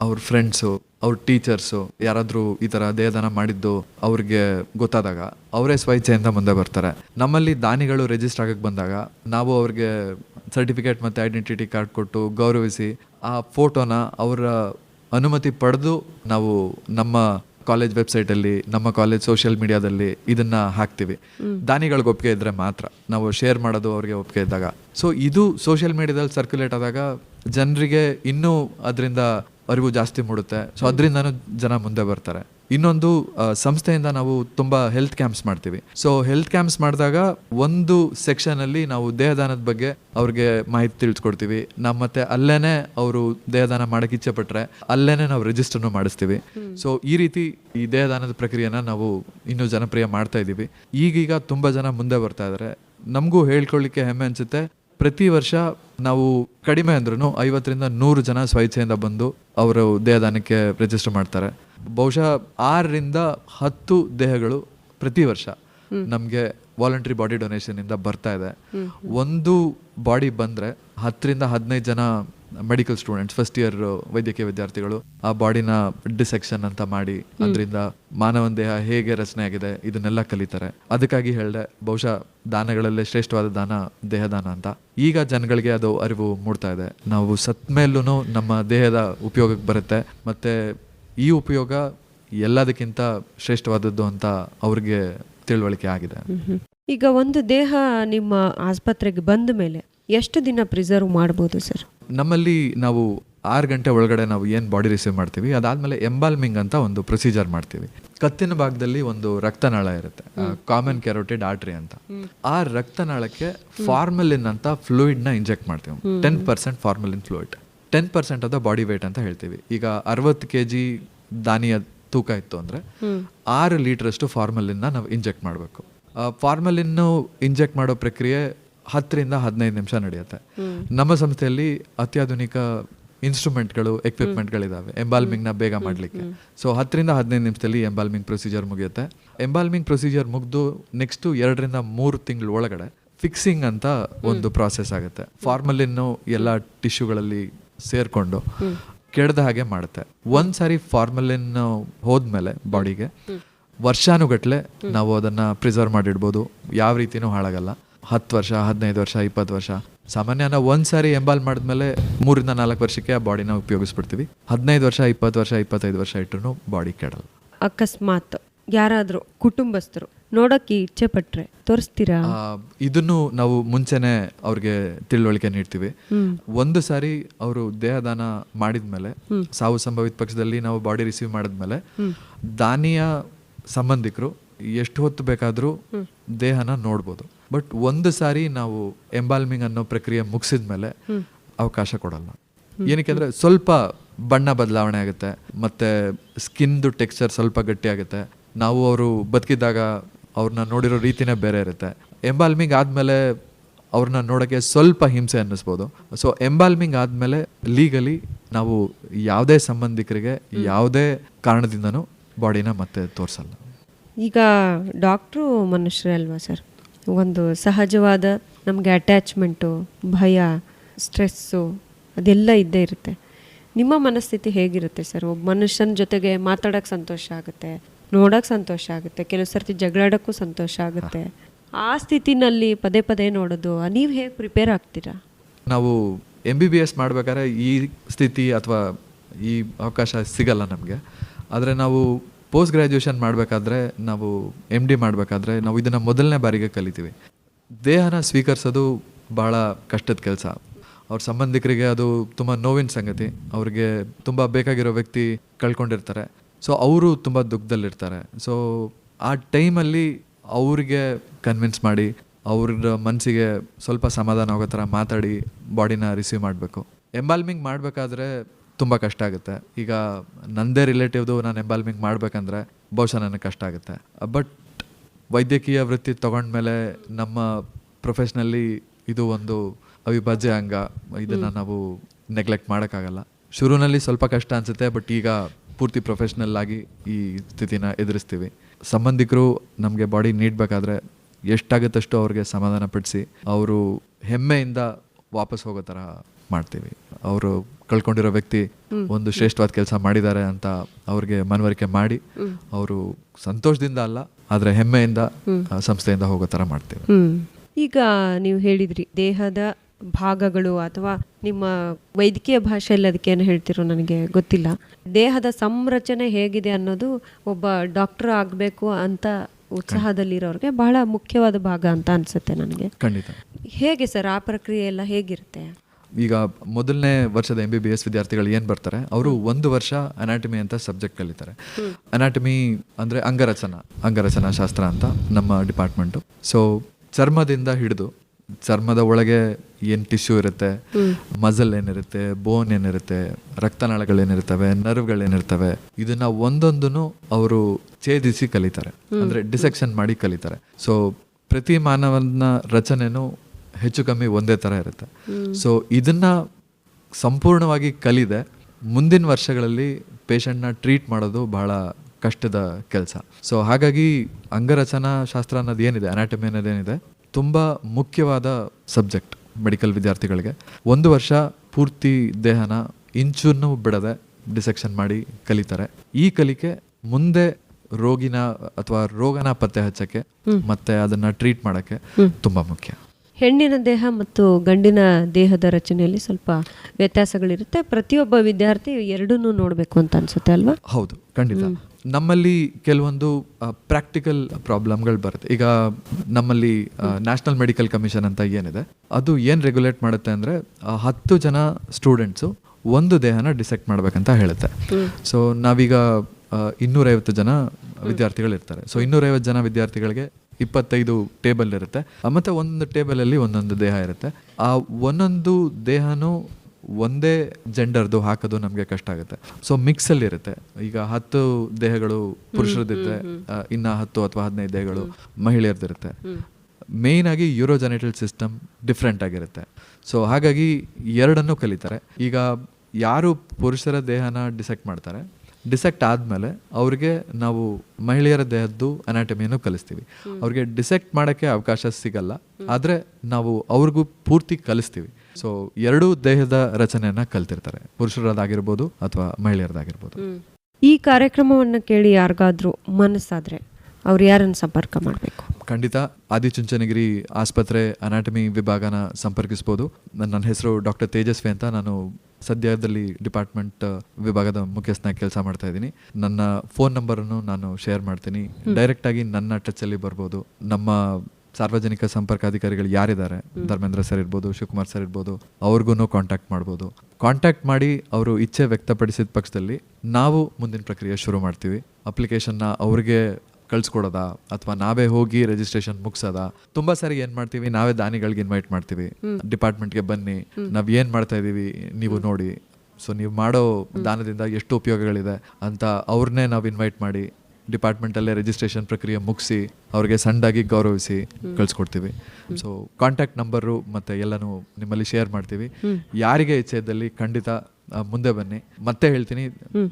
C: ಅವ್ರ ಫ್ರೆಂಡ್ಸು ಅವ್ರ ಟೀಚರ್ಸು ಯಾರಾದರೂ ಈ ಥರ ದೇಹದಾನ ಮಾಡಿದ್ದು ಅವ್ರಿಗೆ ಗೊತ್ತಾದಾಗ ಅವರೇ ಸ್ವಇಚ್ಛೆಯಿಂದ ಮುಂದೆ ಬರ್ತಾರೆ. ನಮ್ಮಲ್ಲಿ ದಾನಿಗಳು ರಿಜಿಸ್ಟರ್ ಆಗಕ್ಕೆ ಬಂದಾಗ ನಾವು ಅವ್ರಿಗೆ ಸರ್ಟಿಫಿಕೇಟ್ ಮತ್ತು ಐಡೆಂಟಿಟಿ ಕಾರ್ಡ್ ಕೊಟ್ಟು ಗೌರವಿಸಿ ಆ ಫೋಟೋನ ಅವರ ಅನುಮತಿ ಪಡೆದು ನಾವು ನಮ್ಮ ಕಾಲೇಜ್ ವೆಬ್ಸೈಟಲ್ಲಿ ನಮ್ಮ ಕಾಲೇಜ್ ಸೋಷಿಯಲ್ ಮೀಡಿಯಾದಲ್ಲಿ ಇದನ್ನ ಹಾಕ್ತೀವಿ. ದಾನಿಗಳಿಗೆ ಒಪ್ಪಿಗೆ ಇದ್ದರೆ ಮಾತ್ರ ನಾವು ಶೇರ್ ಮಾಡೋದು ಅವ್ರಿಗೆ ಒಪ್ಪಿಗೆ ಇದ್ದಾಗ. ಸೊ ಇದು ಸೋಷಿಯಲ್ ಮೀಡಿಯಾದಲ್ಲಿ ಸರ್ಕ್ಯುಲೇಟ್ ಆದಾಗ ಜನರಿಗೆ ಇನ್ನೂ ಅದರಿಂದ ಅರಿವು ಜಾಸ್ತಿ ಮೂಡುತ್ತೆ. ಸೊ ಅದರಿಂದನೂ ಜನ ಮುಂದೆ ಬರ್ತಾರೆ. ಇನ್ನೊಂದು ಸಂಸ್ಥೆಯಿಂದ ನಾವು ತುಂಬ ಹೆಲ್ತ್ ಕ್ಯಾಂಪ್ಸ್ ಮಾಡ್ತೀವಿ. ಸೊ ಹೆಲ್ತ್ ಕ್ಯಾಂಪ್ಸ್ ಮಾಡಿದಾಗ ಒಂದು ಸೆಕ್ಷನ್ ಅಲ್ಲಿ ನಾವು ದೇಹದಾನದ ಬಗ್ಗೆ ಅವ್ರಿಗೆ ಮಾಹಿತಿ ತಿಳಿಸ್ಕೊಡ್ತೀವಿ. ನಾವು ಮತ್ತೆ ಅಲ್ಲೇನೆ ಅವರು ದೇಹದಾನ ಮಾಡಕ್ಕೆ ಇಚ್ಛೆ ಪಟ್ರೆ ಅಲ್ಲೇನೆ ನಾವು ರಿಜಿಸ್ಟರ್ನು ಮಾಡಿಸ್ತೀವಿ. ಸೊ ಈ ರೀತಿ ಈ ದೇಹದಾನದ ಪ್ರಕ್ರಿಯೆನ ನಾವು ಇನ್ನೂ ಜನಪ್ರಿಯ ಮಾಡ್ತಾ ಇದ್ದೀವಿ ಈಗೀಗ ತುಂಬ ಜನ ಮುಂದೆ ಬರ್ತಾ ಇದ್ದಾರೆ ನಮಗೂ ಹೇಳ್ಕೊಳ್ಳಿಕ್ಕೆ ಹೆಮ್ಮೆ ಅನ್ಸುತ್ತೆ. ಪ್ರತಿ ವರ್ಷ ನಾವು ಕಡಿಮೆ ಅಂದ್ರೂ ಐವತ್ತರಿಂದ ನೂರು ಜನ ಸ್ವಇಚ್ಛೆಯಿಂದ ಬಂದು ಅವರು ದೇಹದಾನಕ್ಕೆ ರಿಜಿಸ್ಟರ್ ಮಾಡ್ತಾರೆ. ಬಹುಶಃ ಆರರಿಂದ ಹತ್ತು ದೇಹಗಳು ಪ್ರತಿ ವರ್ಷ ನಮಗೆ ವಾಲಂಟ್ರಿ ಬಾಡಿ ಡೊನೇಷನ್ ಇಂದ ಬರ್ತಾ ಇದೆ. ಒಂದು ಬಾಡಿ ಬಂದ್ರೆ ಹತ್ತರಿಂದ ಹದಿನೈದು ಜನ ಮೆಡಿಕಲ್ ಸ್ಟೂಡೆಂಟ್ಸ್ ಫಸ್ಟ್ ಇಯರ್ ವೈದ್ಯಕೀಯ ವಿದ್ಯಾರ್ಥಿಗಳು ಆ ಬಾಡಿನ ಡಿಸೆಕ್ಷನ್ ಅಂತ ಮಾಡಿ ಅದರಿಂದ ಮಾನವನ ದೇಹ ಹೇಗೆ ರಚನೆ ಆಗಿದೆ ಇದನ್ನೆಲ್ಲ ಕಲಿತಾರೆ. ಅದಕ್ಕಾಗಿ ಹೇಳ್ದೆ ಬಹುಶಃ ದಾನಗಳಲ್ಲೇ ಶ್ರೇಷ್ಠವಾದ ದಾನ ದೇಹದಾನ ಅಂತ. ಈಗ ಜನಗಳಿಗೆ ಅದು ಅರಿವು ಮೂಡ್ತಾ ಇದೆ. ನಾವು ಸತ್ ಮೇಲೂ ನಮ್ಮ ದೇಹದ ಉಪಯೋಗಕ್ಕೆ ಬರುತ್ತೆ. ಮತ್ತೆ ಈ ಉಪಯೋಗ ಎಲ್ಲದಕ್ಕಿಂತ ಶ್ರೇಷ್ಠವಾದದ್ದು ಅಂತ ಅವ್ರಿಗೆ ತಿಳುವಳಿಕೆ ಆಗಿದೆ.
B: ಈಗ ಒಂದು ದೇಹ ನಿಮ್ಮ ಆಸ್ಪತ್ರೆಗೆ ಬಂದ ಮೇಲೆ ಎಷ್ಟು ದಿನ ಪ್ರಿಸರ್ವ್ ಮಾಡ್ಬೋದು ಸರ್?
C: ನಮ್ಮಲ್ಲಿ ನಾವು ಆರು ಗಂಟೆ ಒಳಗಡೆ ನಾವು ಏನು ಬಾಡಿ ರಿಸೀವ್ ಮಾಡ್ತೀವಿ ಅದಾದ್ಮೇಲೆ ಎಂಬಾಲ್ಮಿಂಗ್ ಅಂತ ಒಂದು ಪ್ರೊಸೀಜರ್ ಮಾಡ್ತೀವಿ. ಕತ್ತಿನ ಭಾಗದಲ್ಲಿ ಒಂದು ರಕ್ತನಾಳ ಇರುತ್ತೆ ಕಾಮನ್ ಕ್ಯಾರೋಟಿಡ್ ಆರ್ಟ್ರಿ ಅಂತ. ಆ ರಕ್ತನಾಳಕ್ಕೆ ಫಾರ್ಮಲಿನ್ ಅಂತ ಫ್ಲೂಯಿಡ್ನ ನ ಇಂಜೆಕ್ಟ್ ಮಾಡ್ತೀವಿ. Ten percent formalin fluid ten percent of the body weight ಅಂತ ಹೇಳ್ತೀವಿ. ಈಗ ಅರವತ್ತು ಕೆ ಜಿ ದಾನಿಯ ತೂಕ ಇತ್ತು ಅಂದ್ರೆ ಆರು ಲೀಟರ್ ಅಷ್ಟು ಫಾರ್ಮಲಿನ್ ನಾವು ಇಂಜೆಕ್ಟ್ ಮಾಡಬೇಕು. ಫಾರ್ಮಲಿನ್ ಇಂಜೆಕ್ಟ್ ಮಾಡೋ ಪ್ರಕ್ರಿಯೆ ಹತ್ತರಿಂದ ಹದಿನೈದು ನಿಮಿಷ ನಡೆಯುತ್ತೆ. ನಮ್ಮ ಸಂಸ್ಥೆಯಲ್ಲಿ ಅತ್ಯಾಧುನಿಕ ಇನ್ಸ್ಟ್ರೂಮೆಂಟ್ಗಳು ಎಕ್ವಿಪ್ಮೆಂಟ್ಗಳಿದ್ದಾವೆ ಎಂಬಾಲ್ಮಿಂಗ್ನ ಬೇಗ ಮಾಡಲಿಕ್ಕೆ. ಸೊ ಹತ್ತರಿಂದ ಹದಿನೈದು ನಿಮಿಷದಲ್ಲಿ ಎಂಬಾಲ್ಮಿಂಗ್ ಪ್ರೊಸೀಜರ್ ಮುಗಿಯುತ್ತೆ. ಎಂಬಾಲ್ಮಿಂಗ್ ಪ್ರೊಸೀಜರ್ ಮುಗಿದು ನೆಕ್ಸ್ಟು ಎರಡರಿಂದ ಮೂರು ತಿಂಗಳು ಒಳಗಡೆ ಫಿಕ್ಸಿಂಗ್ ಅಂತ ಒಂದು ಪ್ರಾಸೆಸ್ ಆಗುತ್ತೆ. ಫಾರ್ಮಲಿನ್ನು ಎಲ್ಲ ಟಿಶ್ಯೂಗಳಲ್ಲಿ ಸೇರಿಕೊಂಡು ಕೆಡದ ಹಾಗೆ ಮಾಡುತ್ತೆ. ಒಂದ್ಸಾರಿ ಫಾರ್ಮಲಿನ್ ಹೋದ್ಮೇಲೆ ಬಾಡಿಗೆ ವರ್ಷಾನುಗಟ್ಲೆ ನಾವು ಅದನ್ನ ಪ್ರಿಸರ್ವ್ ಮಾಡಿಡ್ಬೋದು. ಯಾವ ರೀತಿನೂ ಹಾಳಾಗಲ್ಲ. ಹತ್ತು ವರ್ಷ ಹದಿನೈದು ವರ್ಷ ಇಪ್ಪತ್ತು ವರ್ಷ. ಸಾಮಾನ್ಯ ನಾವು ಒಂದ್ಸಾರಿ ಎಂಬಾಲ್ ಮಾಡಿದ್ಮೇಲೆ ಮೂರಿಂದ ನಾಲ್ಕು ವರ್ಷಕ್ಕೆ ಆ ಬಾಡಿನ ಉಪಯೋಗಿಸ್ಬಿಡ್ತೀವಿ. ಹದಿನೈದು ವರ್ಷ ಇಪ್ಪತ್ತು ವರ್ಷ ಇಪ್ಪತ್ತೈದು ವರ್ಷ ಇಟ್ಟರು ಬಾಡಿ ಕೆಡಲ್ಲ.
B: ಅಕಸ್ಮಾತ್ ಯಾರಾದರೂ ಕುಟುಂಬಸ್ಥರು ನೋಡೋಕ್ಕೆ ಇಚ್ಛೆ ಪಟ್ರೆ ತೋರಿಸ್ತೀರಾ?
C: ಇದನ್ನು ನಾವು ಮುಂಚೆನೆ ಅವ್ರಿಗೆ ತಿಳುವಳಿಕೆ ನೀಡ್ತೀವಿ. ಒಂದು ಸಾರಿ ಅವರು ದೇಹದಾನ ಮಾಡಿದ್ಮೇಲೆ ಸಾವು ಸಂಭವಿತ ಪಕ್ಷದಲ್ಲಿ ನಾವು ಬಾಡಿ ರಿಸೀವ್ ಮಾಡಿದ್ಮೇಲೆ ದಾನಿಯ ಸಂಬಂಧಿಕರು ಎಷ್ಟು ಹೊತ್ತು ಬೇಕಾದರೂ ದೇಹನ ನೋಡ್ಬೋದು. ಬಟ್ ಒಂದು ಸಾರಿ ನಾವು ಎಂಬಾಲ್ಮಿಂಗ್ ಅನ್ನೋ ಪ್ರಕ್ರಿಯೆ ಮುಗಿಸಿದ ಮೇಲೆ ಅವಕಾಶ ಕೊಡಲ್ಲ. ಏನಕ್ಕೆ ಅಂದರೆ ಸ್ವಲ್ಪ ಬಣ್ಣ ಬದಲಾವಣೆ ಆಗುತ್ತೆ ಮತ್ತೆ ಸ್ಕಿನ್ದು ಟೆಕ್ಸ್ಚರ್ ಸ್ವಲ್ಪ ಗಟ್ಟಿ ಆಗುತ್ತೆ. ನಾವು ಅವರು ಬದುಕಿದ್ದಾಗ ಅವ್ರನ್ನ ನೋಡಿರೋ ರೀತಿನೇ ಬೇರೆ ಇರುತ್ತೆ. ಎಂಬಾಲ್ಮಿಂಗ್ ಆದಮೇಲೆ ಅವ್ರನ್ನ ನೋಡೋಕ್ಕೆ ಸ್ವಲ್ಪ ಹಿಂಸೆ ಅನ್ನಿಸ್ಬೋದು. ಸೊ ಎಂಬಾಲ್ಮಿಂಗ್ ಆದಮೇಲೆ ಲೀಗಲಿ ನಾವು ಯಾವುದೇ ಸಂಬಂಧಿಕರಿಗೆ ಯಾವುದೇ ಕಾರಣದಿಂದನೂ ಬಾಡಿನ ಮತ್ತೆ ತೋರಿಸಲ್ಲ.
B: ಈಗ ಡಾಕ್ಟ್ರು ಮನುಷ್ಯರೇ ಅಲ್ವಾ ಸರ್ ಒಂದು ಸಹಜವಾದ ನಮಗೆ ಅಟ್ಯಾಚ್ಮೆಂಟು ಭಯ ಸ್ಟ್ರೆಸ್ಸು ಅದೆಲ್ಲ ಇದ್ದೇ ಇರುತ್ತೆ. ನಿಮ್ಮ ಮನಸ್ಥಿತಿ ಹೇಗಿರುತ್ತೆ ಸರ್? ಒಬ್ಬ ಮನುಷ್ಯನ ಜೊತೆಗೆ ಮಾತಾಡೋಕ್ಕೆ ಸಂತೋಷ ಆಗುತ್ತೆ ನೋಡೋಕ್ಕೆ ಸಂತೋಷ ಆಗುತ್ತೆ ಕೆಲವು ಸರ್ತಿ ಜಗಳಾಡೋಕ್ಕೂ ಸಂತೋಷ ಆಗುತ್ತೆ. ಆ ಸ್ಥಿತಿನಲ್ಲಿ ಪದೇ ಪದೇ ನೋಡೋದು ನೀವು ಹೇಗೆ ಪ್ರಿಪೇರ್ ಆಗ್ತೀರಾ?
C: ನಾವು ಎಂ ಬಿ ಬಿ ಎಸ್ ಮಾಡ್ಬೇಕಾದ್ರೆ ಈ ಸ್ಥಿತಿ ಅಥವಾ ಈ ಅವಕಾಶ ಸಿಗಲ್ಲ ನಮಗೆ. ಆದರೆ ನಾವು ಪೋಸ್ಟ್ ಗ್ರ್ಯಾಜುಯೇಷನ್ ಮಾಡಬೇಕಾದ್ರೆ ನಾವು ಎಂ ಡಿ ಮಾಡಬೇಕಾದ್ರೆ ನಾವು ಇದನ್ನು ಮೊದಲನೇ ಬಾರಿಗೆ ಕಲಿತೀವಿ. ದೇಹನ ಸ್ವೀಕರಿಸೋದು ಭಾಳ ಕಷ್ಟದ ಕೆಲಸ. ಅವ್ರ ಸಂಬಂಧಿಕರಿಗೆ ಅದು ತುಂಬ ನೋವಿನ ಸಂಗತಿ. ಅವ್ರಿಗೆ ತುಂಬ ಬೇಕಾಗಿರೋ ವ್ಯಕ್ತಿ ಕಳ್ಕೊಂಡಿರ್ತಾರೆ. ಸೊ ಅವರು ತುಂಬ ದುಃಖದಲ್ಲಿರ್ತಾರೆ ಸೊ ಆ ಟೈಮಲ್ಲಿ ಅವ್ರಿಗೆ ಕನ್ವಿನ್ಸ್ ಮಾಡಿ, ಅವ್ರ ಮನಸ್ಸಿಗೆ ಸ್ವಲ್ಪ ಸಮಾಧಾನ ಆಗೋ ಥರ ಮಾತಾಡಿ, ಬಾಡಿನ ರಿಸೀವ್ ಮಾಡಬೇಕು. ಎಂಬಾಲ್ಮಿಂಗ್ ಮಾಡಬೇಕಾದ್ರೆ ತುಂಬ ಕಷ್ಟ ಆಗುತ್ತೆ. ಈಗ ನನ್ನದೇ ರಿಲೇಟಿವ್ದು ನಾನು ಎಂಬಾಲ್ಮಿಂಗ್ ಮಾಡಬೇಕಂದ್ರೆ ಬಹುಶಃ ನನಗೆ ಕಷ್ಟ ಆಗುತ್ತೆ. ಬಟ್ ವೈದ್ಯಕೀಯ ವೃತ್ತಿ ತಗೊಂಡ್ಮೇಲೆ ನಮ್ಮ ಪ್ರೊಫೆಷ್ನಲ್ಲಿ ಇದು ಒಂದು ಅವಿಭಾಜ್ಯ ಅಂಗ. ಇದನ್ನು ನಾವು ನೆಗ್ಲೆಕ್ಟ್ ಮಾಡೋಕ್ಕಾಗಲ್ಲ. ಶುರುವಿನಲ್ಲಿ ಸ್ವಲ್ಪ ಕಷ್ಟ ಅನಿಸುತ್ತೆ ಬಟ್ ಈಗ ಪೂರ್ತಿ ಪ್ರೊಫೆಷ್ನಲ್ ಆಗಿ ಈ ಸ್ಥಿತಿನ ಎದುರಿಸ್ತೀವಿ. ಸಂಬಂಧಿಕರು ನಮಗೆ ಬಾಡಿ ನೀಡಬೇಕಾದ್ರೆ ಎಷ್ಟಾಗುತ್ತಷ್ಟು ಅವ್ರಿಗೆ ಸಮಾಧಾನ ಪಡಿಸಿ ಅವರು ಹೆಮ್ಮೆಯಿಂದ ವಾಪಸ್ ಹೋಗೋ ಥರ ಮಾಡ್ತೀವಿ. ಅವರು ಕಳ್ಕೊಂಡಿರೋ ವ್ಯಕ್ತಿ ಒಂದು ಶ್ರೇಷ್ಠವಾದ ಕೆಲಸ ಮಾಡಿದ್ದಾರೆ ಅಂತ ಅವ್ರಿಗೆ ಮನವರಿಕೆ ಮಾಡಿ ಅವರು ಸಂತೋಷದಿಂದ ಅಲ್ಲ ಆದರೆ ಹೆಮ್ಮೆಯಿಂದ ಆ, ಸಂಸ್ಥೆಯಿಂದ ಹೋಗೋ ಥರ ಮಾಡ್ತೇವೆ.
B: ಈಗ ನೀವು ಹೇಳಿದ್ರಿ ದೇಹದ ಭಾಗಗಳು ಅಥವಾ ನಿಮ್ಮ ವೈದ್ಯಕೀಯ ಭಾಷೆಯಲ್ಲಿ ಅದಕ್ಕೇನು ಹೇಳ್ತಿರೋ ನನಗೆ ಗೊತ್ತಿಲ್ಲ. ದೇಹದ ಸಂರಚನೆ ಹೇಗಿದೆ ಅನ್ನೋದು ಒಬ್ಬ ಡಾಕ್ಟರ್ ಆಗಬೇಕು ಅಂತ ಉತ್ಸಾಹದಲ್ಲಿರೋರಿಗೆ ಬಹಳ ಮುಖ್ಯವಾದ ಭಾಗ ಅಂತ ಅನ್ಸುತ್ತೆ ನನಗೆ.
C: ಖಂಡಿತ.
B: ಹೇಗೆ ಸರ್ ಆ ಪ್ರಕ್ರಿಯೆ ಎಲ್ಲ ಹೇಗಿರುತ್ತೆ?
C: ಈಗ ಮೊದಲನೇ ವರ್ಷದ ಎಂ ಬಿ ಬಿ ಎಸ್ ವಿದ್ಯಾರ್ಥಿಗಳು ಏನು ಬರ್ತಾರೆ? ಅವರು ಒಂದು ವರ್ಷ ಅನಾಟಮಿ ಅಂತ ಸಬ್ಜೆಕ್ಟ್ ಕಲಿತಾರೆ. ಅನಾಟಮಿ ಅಂದರೆ ಅಂಗರಚನಾ ಅಂಗರಚನಾ ಶಾಸ್ತ್ರ ಅಂತ ನಮ್ಮ ಡಿಪಾರ್ಟ್ಮೆಂಟು ಸೊ ಚರ್ಮದಿಂದ ಹಿಡಿದು ಚರ್ಮದ ಒಳಗೆ ಏನು ಟಿಶ್ಯೂ ಇರುತ್ತೆ ಮಜಲ್ ಏನಿರುತ್ತೆ ಬೋನ್ ಏನಿರುತ್ತೆ ರಕ್ತನಾಳಗಳೇನಿರ್ತವೆ ನರ್ವ್ಗಳೇನಿರ್ತವೆ ಇದನ್ನ ಒಂದೊಂದನ್ನು ಅವರು ಛೇದಿಸಿ ಕಲಿತಾರೆ. ಅಂದ್ರೆ ಡಿಸೆಕ್ಷನ್ ಮಾಡಿ ಕಲಿತಾರೆ. ಸೊ ಪ್ರತಿ ಮಾನವನ ರಚನೆನೂ ಹೆಚ್ಚು ಕಮ್ಮಿ ಒಂದೇ ಥರ ಇರುತ್ತೆ. ಸೊ ಇದನ್ನ ಸಂಪೂರ್ಣವಾಗಿ ಕಲಿದೆ. ಮುಂದಿನ ವರ್ಷಗಳಲ್ಲಿ ಪೇಷಂಟ್ನ ಟ್ರೀಟ್ ಮಾಡೋದು ಬಹಳ ಕಷ್ಟದ ಕೆಲಸ. ಸೊ ಹಾಗಾಗಿ ಅಂಗರಚನಾ ಶಾಸ್ತ್ರ ಅನ್ನೋದು ಏನಿದೆ ಅನಾಟಮಿ ಅನ್ನೋದೇನಿದೆ ತುಂಬ ಮುಖ್ಯವಾದ ಸಬ್ಜೆಕ್ಟ್ ಮೆಡಿಕಲ್ ವಿದ್ಯಾರ್ಥಿಗಳಿಗೆ. ಒಂದು ವರ್ಷ ಪೂರ್ತಿ ದೇಹನ ಇಂಚನ್ನು ಬಿಡದೆ ಡಿಸೆಕ್ಷನ್ ಮಾಡಿ ಕಲಿತಾರೆ. ಈ ಕಲಿಕೆ ಮುಂದೆ ರೋಗಿನ ಅಥವಾ ರೋಗನ ಪತ್ತೆ ಹಚ್ಚಕ್ಕೆ ಮತ್ತೆ ಅದನ್ನ ಟ್ರೀಟ್ ಮಾಡಕ್ಕೆ ತುಂಬಾ ಮುಖ್ಯ.
B: ಹೆಣ್ಣಿನ ದೇಹ ಮತ್ತು ಗಂಡಿನ ದೇಹದ ರಚನೆಯಲ್ಲಿ ಸ್ವಲ್ಪ ವ್ಯತ್ಯಾಸಗಳಿರುತ್ತೆ. ಪ್ರತಿಯೊಬ್ಬ ವಿದ್ಯಾರ್ಥಿ ಎರಡನ್ನೂ ನೋಡಬೇಕು ಅಂತ ಅನ್ಸುತ್ತೆ ಅಲ್ವಾ?
C: ಹೌದು ಖಂಡಿತ. ನಮ್ಮಲ್ಲಿ ಕೆಲವೊಂದು ಪ್ರಾಕ್ಟಿಕಲ್ ಪ್ರಾಬ್ಲಮ್ಗಳು ಬರುತ್ತೆ. ಈಗ ನಮ್ಮಲ್ಲಿ ನ್ಯಾಷನಲ್ ಮೆಡಿಕಲ್ ಕಮಿಷನ್ ಅಂತ ಏನಿದೆ ಅದು ಏನು ರೆಗ್ಯುಲೇಟ್ ಮಾಡುತ್ತೆ ಅಂದರೆ ಹತ್ತು ಜನ ಸ್ಟೂಡೆಂಟ್ಸು ಒಂದು ದೇಹನ ಡಿಸೆಕ್ಟ್ ಮಾಡ್ಬೇಕಂತ ಹೇಳುತ್ತೆ. ಸೊ ನಾವೀಗ ಇನ್ನೂರೈವತ್ತು ಜನ ವಿದ್ಯಾರ್ಥಿಗಳಿರ್ತಾರೆ. ಸೊ ಇನ್ನೂರೈವತ್ತು ಜನ ವಿದ್ಯಾರ್ಥಿಗಳಿಗೆ ಇಪ್ಪತ್ತೈದು ಟೇಬಲ್ ಇರುತ್ತೆ. ಮತ್ತು ಒಂದೊಂದು ಟೇಬಲಲ್ಲಿ ಒಂದೊಂದು ದೇಹ ಇರುತ್ತೆ. ಆ ಒಂದೊಂದು ದೇಹನೂ ಒಂದೇ ಜೆಂಡರ್ದು ಹಾಕೋದು ನಮಗೆ ಕಷ್ಟ ಆಗುತ್ತೆ. ಸೊ ಮಿಕ್ಸಲ್ಲಿ ಇರುತ್ತೆ. ಈಗ ಹತ್ತು ದೇಹಗಳು ಪುರುಷರದಿದ್ರೆ ಆ, ಇನ್ನ ಹತ್ತು ಅಥವಾ ಹದಿನೈದು ದೇಹಗಳು ಮಹಿಳೆಯರ್ದಿರುತ್ತೆ ಮೇಯ್ನ್ ಆಗಿ ಯೂರೋಜೆನೆಟಲ್ ಸಿಸ್ಟಮ್ ಡಿಫ್ರೆಂಟ್ ಆಗಿರುತ್ತೆ. ಸೊ ಹಾಗಾಗಿ ಎರಡನ್ನೂ ಕಲಿತಾರೆ. ಈಗ ಯಾರು ಪುರುಷರ ದೇಹನ ಡಿಸೆಕ್ಟ್ ಮಾಡ್ತಾರೆ ಡಿಸೆಕ್ಟ್ ಆದಮೇಲೆ ಅವ್ರಿಗೆ ನಾವು ಮಹಿಳೆಯರ ದೇಹದ್ದು ಅನಾಟಮಿಯನ್ನು ಕಲಿಸ್ತೀವಿ. ಅವ್ರಿಗೆ ಡಿಸೆಕ್ಟ್ ಮಾಡೋಕ್ಕೆ ಅವಕಾಶ ಸಿಗಲ್ಲ. ಆದರೆ ನಾವು ಅವ್ರಿಗೂ ಪೂರ್ತಿ ಕಲಿಸ್ತೀವಿ. ಸೊ ಎರಡೂ ದೇಹದ ರಚನೆಯನ್ನು ಕಲ್ತಿರ್ತಾರೆ. ಪುರುಷರದಾಗಿರ್ಬೋದು ಅಥವಾ ಮಹಿಳೆಯರದಾಗಿರ್ಬೋದು.
B: ಈ ಕಾರ್ಯಕ್ರಮವನ್ನು ಕೇಳಿ ಯಾರಿಗಾದರೂ ಮನಸ್ಸಾದರೆ ಅವ್ರು ಯಾರನ್ನು ಸಂಪರ್ಕ ಮಾಡಬೇಕು?
C: ಖಂಡಿತ ಆದಿಚುಂಚನಗಿರಿ ಆಸ್ಪತ್ರೆ ಅನಾಟಮಿ ವಿಭಾಗನ ಸಂಪರ್ಕಿಸ್ಬೋದು. ನನ್ನ ನನ್ನ ಹೆಸರು ಡಾಕ್ಟರ್ ತೇಜಸ್ವಿ ಅಂತ ನಾನು ಸದ್ಯದಲ್ಲಿ ಡಿಪಾರ್ಟ್ಮೆಂಟ್ ವಿಭಾಗದ ಮುಖ್ಯಸ್ಥನಾಗಿ ಕೆಲಸ ಮಾಡ್ತಾ ಇದ್ದೀನಿ. ನನ್ನ ಫೋನ್ ನಂಬರನ್ನು ನಾನು ಶೇರ್ ಮಾಡ್ತೀನಿ. ಡೈರೆಕ್ಟ್ ಆಗಿ ನನ್ನ ಟಚಲ್ಲಿ ಬರ್ಬೋದು. ನಮ್ಮ ಸಾರ್ವಜನಿಕ ಸಂಪರ್ಕ ಅಧಿಕಾರಿಗಳು ಯಾರಿದ್ದಾರೆ? ಧರ್ಮೇಂದ್ರ ಸರ್ ಇರ್ಬೋದು ಶಿವಕುಮಾರ್ ಸರ್ ಇರ್ಬೋದು ಅವ್ರಿಗೂ ಕಾಂಟ್ಯಾಕ್ಟ್ ಮಾಡ್ಬೋದು. ಕಾಂಟ್ಯಾಕ್ಟ್ ಮಾಡಿ ಅವರು ಇಚ್ಛೆ ವ್ಯಕ್ತಪಡಿಸಿದ ಪಕ್ಷದಲ್ಲಿ ನಾವು ಮುಂದಿನ ಪ್ರಕ್ರಿಯೆ ಶುರು ಮಾಡ್ತೀವಿ. ಅಪ್ಲಿಕೇಶನ್ನ ಅವ್ರಿಗೆ ಕಳ್ಸ್ಕೊಡೋದಾ? ಅಥವಾ ನಾವೇ ಹೋಗಿ ರಿಜಿಸ್ಟ್ರೇಷನ್ ಮುಗಿಸೋದ? ತುಂಬಾ ಸಾರಿ ಏನ್ ಮಾಡ್ತೀವಿ ನಾವೇ ದಾನಿಗಳಿಗೆ ಇನ್ವೈಟ್ ಮಾಡ್ತೀವಿ. ಡಿಪಾರ್ಟ್ಮೆಂಟ್ಗೆ ಬನ್ನಿ ನಾವ್ ಏನ್ ಮಾಡ್ತಾ ಇದೀವಿ ನೀವು ನೋಡಿ. ಸೊ ನೀವು ಮಾಡೋ ದಾನದಿಂದ ಎಷ್ಟು ಉಪಯೋಗಗಳಿದೆ ಅಂತ ಅವ್ರನ್ನೇ ನಾವು ಇನ್ವೈಟ್ ಮಾಡಿ ಡಿಪಾರ್ಟ್ಮೆಂಟಲ್ಲೇ ರಿಜಿಸ್ಟ್ರೇಷನ್ ಪ್ರಕ್ರಿಯೆ ಮುಗಿಸಿ ಅವ್ರಿಗೆ ಸಣ್ಣದಾಗಿ ಗೌರವಿಸಿ ಕಳ್ಸ್ಕೊಡ್ತೀವಿ. ಸೊ ಕಾಂಟ್ಯಾಕ್ಟ್ ನಂಬರು ಮತ್ತೆ ಎಲ್ಲನೂ ನಿಮ್ಮಲ್ಲಿ ಶೇರ್ ಮಾಡ್ತೀವಿ. ಯಾರಿಗೆ ಇಚ್ಛೆ ಇದ್ದಲ್ಲಿ ಖಂಡಿತ ಮುಂದೆ ಬನ್ನಿ. ಮತ್ತೆ ಹೇಳ್ತೀನಿ.